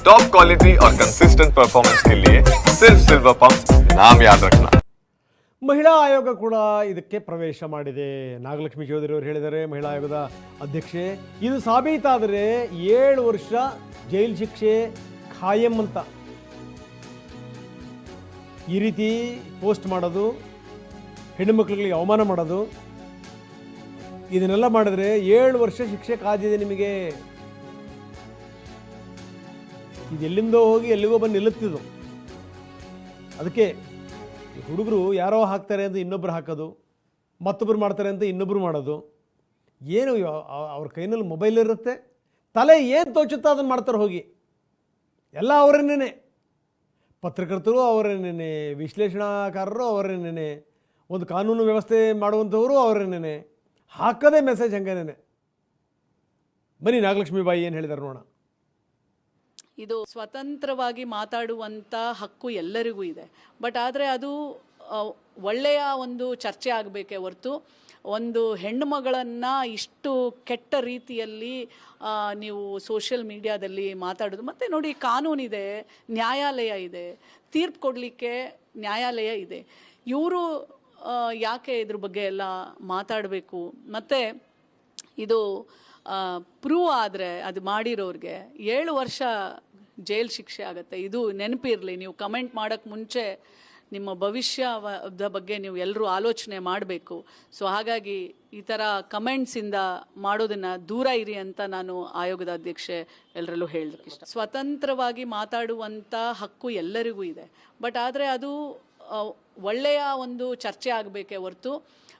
Top quality और consistent performance के लिए सिर्फ सिल्वर पंप नाम याद रखना ಮಹಿಳಾ ಆಯೋಗ ಕೂಡ ಇದಕ್ಕೆ ಪ್ರವೇಶ ಮಾಡಿದೆ ನಾಗಲಕ್ಷ್ಮಿ ಚೌಧರಿ ಅವರು ಹೇಳಿದ್ದಾರೆ ಮಹಿಳಾ ಆಯೋಗದ ಅಧ್ಯಕ್ಷೆ ಇದು ಸಾಬೀತಾದರೆ ಏಳು ವರ್ಷ ಜೈಲು ಶಿಕ್ಷೆ ಖಾಯಂ ಅಂತ ಈ ರೀತಿ ಪೋಸ್ಟ್ ಮಾಡೋದು ಹೆಣ್ಣು ಮಕ್ಕಳುಗಳಿಗೆ ಅವಮಾನ ಮಾಡೋದು ಇದನ್ನೆಲ್ಲ ಮಾಡಿದ್ರೆ ಏಳು ವರ್ಷ ಶಿಕ್ಷೆ ಕಾದಿದೆ ನಿಮಗೆ ಇದು ಎಲ್ಲಿಂದೋ ಹೋಗಿ ಎಲ್ಲಿಗೋ ಬಂದು ನಿಲ್ಲುತ್ತಿದ್ದು. ಅದಕ್ಕೆ ಹುಡುಗರು ಯಾರೋ ಹಾಕ್ತಾರೆ ಅಂತ ಇನ್ನೊಬ್ರು ಹಾಕೋದು ಮತ್ತೊಬ್ಬರು ಮಾಡ್ತಾರೆ ಅಂತ ಇನ್ನೊಬ್ರು ಮಾಡೋದು. ಏನು ಅವ್ರ ಕೈನಲ್ಲಿ ಮೊಬೈಲ್ ಇರುತ್ತೆ, ತಲೆ ಏನು ತೋಚುತ್ತೋ ಅದನ್ನು ಮಾಡ್ತಾರೆ ಹೋಗಿ. ಎಲ್ಲ ಅವರನ್ನೇ ಪತ್ರಕರ್ತರು ಅವರನ್ನೇ ವಿಶ್ಲೇಷಣಾಕಾರರು ಅವರನ್ನೇ ಒಂದು ಕಾನೂನು ವ್ಯವಸ್ಥೆ ಮಾಡುವಂಥವರು ಅವರನ್ನೇ ಹಾಕದೇ ಮೆಸೇಜ್ ಹಂಗೇನೆ ಬನ್ನಿ ನಾಗಲಕ್ಷ್ಮಿ ಬಾಯಿ ಏನು ಹೇಳಿದಾರೆ ನೋಡೋಣ. ಇದು ಸ್ವತಂತ್ರವಾಗಿ ಮಾತಾಡುವಂಥ ಹಕ್ಕು ಎಲ್ಲರಿಗೂ ಇದೆ. ಬಟ್ ಆದರೆ ಅದು ಒಳ್ಳೆಯ ಒಂದು ಚರ್ಚೆ ಆಗಬೇಕೇ ಹೊರತು, ಒಂದು ಹೆಣ್ಣುಮಗಳನ್ನು ಇಷ್ಟು ಕೆಟ್ಟ ರೀತಿಯಲ್ಲಿ ನೀವು ಸೋಷಿಯಲ್ ಮೀಡಿಯಾದಲ್ಲಿ ಮಾತಾಡೋದು. ಮತ್ತು ನೋಡಿ ಕಾನೂನಿದೆ, ನ್ಯಾಯಾಲಯ ಇದೆ, ತೀರ್ಪು ಕೊಡಲಿಕ್ಕೆ ನ್ಯಾಯಾಲಯ ಇದೆ. ಇವರು ಯಾಕೆ ಇದ್ರ ಬಗ್ಗೆ ಎಲ್ಲ ಮಾತಾಡಬೇಕು? ಮತ್ತು ಇದು ಪ್ರೂವ್ ಆದರೆ, ಅದು ಮಾಡಿರೋರಿಗೆ, ಏಳು ವರ್ಷ ಜೈಲ್ ಶಿಕ್ಷೆ ಆಗುತ್ತೆ. ಇದು ನೆನಪಿರಲಿ, ನೀವು ಕಮೆಂಟ್ ಮಾಡೋಕ್ಕೆ ಮುಂಚೆ ನಿಮ್ಮ ಭವಿಷ್ಯದ ಬಗ್ಗೆ ನೀವು ಎಲ್ಲರೂ ಆಲೋಚನೆ ಮಾಡಬೇಕು. ಸೊ, ಹಾಗಾಗಿ ಈ ಥರ ಕಮೆಂಟ್ಸಿಂದ ಮಾಡೋದನ್ನು ದೂರ ಇರಿ ಅಂತ ನಾನು ಆಯೋಗದ ಅಧ್ಯಕ್ಷೆ ಎಲ್ಲರಲ್ಲೂ ಹೇಳಿದ್ರು ಸ್ವತಂತ್ರವಾಗಿ ಮಾತಾಡುವಂಥ ಹಕ್ಕು ಎಲ್ಲರಿಗೂ ಇದೆ. ಬಟ್ ಆದರೆ ಅದು ಒಳ್ಳೆಯ ಒಂದು ಚರ್ಚೆ ಆಗಬೇಕೇ ಹೊರತು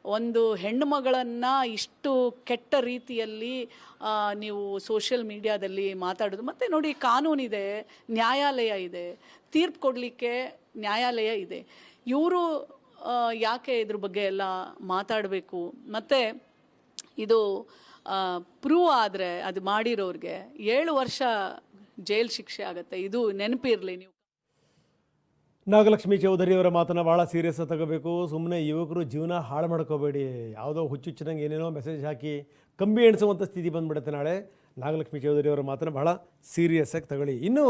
ಒಂದು ಹೆಣ್ಣು ಮಗಳನ್ನು ಇಷ್ಟು ಕೆಟ್ಟ ರೀತಿಯಲ್ಲಿ ನೀವು ಸೋಷಿಯಲ್ ಮೀಡಿಯಾದಲ್ಲಿ ಮಾತಾಡೋದು. ಮತ್ತು ನೋಡಿ ಕಾನೂನಿದೆ, ನ್ಯಾಯಾಲಯ ಇದೆ, ತೀರ್ಪು ಕೊಡಲಿಕ್ಕೆ ನ್ಯಾಯಾಲಯ ಇದೆ. ಇವರು ಯಾಕೆ ಇದ್ರ ಬಗ್ಗೆ ಎಲ್ಲ ಮಾತಾಡಬೇಕು? ಮತ್ತು ಇದು ಪ್ರೂವ್ ಆದರೆ ಅದು ಮಾಡಿರೋರಿಗೆ ಏಳು ವರ್ಷ ಜೈಲ್ ಶಿಕ್ಷೆ ಆಗುತ್ತೆ. ಇದು ನೆನಪಿರಲಿ ನೀವು. ನಾಗಲಕ್ಷ್ಮಿ ಚೌಧರಿ ಅವರ ಮಾತನ್ನು ಭಾಳ ಸೀರಿಯಸ್ ತಗೋಬೇಕು. ಸುಮ್ಮನೆ ಯುವಕರು ಜೀವನ ಹಾಳು ಮಾಡ್ಕೋಬೇಡಿ. ಯಾವುದೋ ಹುಚ್ಚುಚ್ಚಿನಂಗೆ ಏನೇನೋ ಮೆಸೇಜ್ ಹಾಕಿ ಕಂಬಿ ಎಣಿಸುವಂಥ ಸ್ಥಿತಿ ಬಂದ್ಬಿಡುತ್ತೆ ನಾಳೆ. ನಾಗಲಕ್ಷ್ಮಿ ಚೌಧರಿ ಅವರ ಮಾತನ್ನು ಭಾಳ ಸೀರಿಯಸ್ ಆಗಿ ತಗೊಳ್ಳಿ. ಇನ್ನು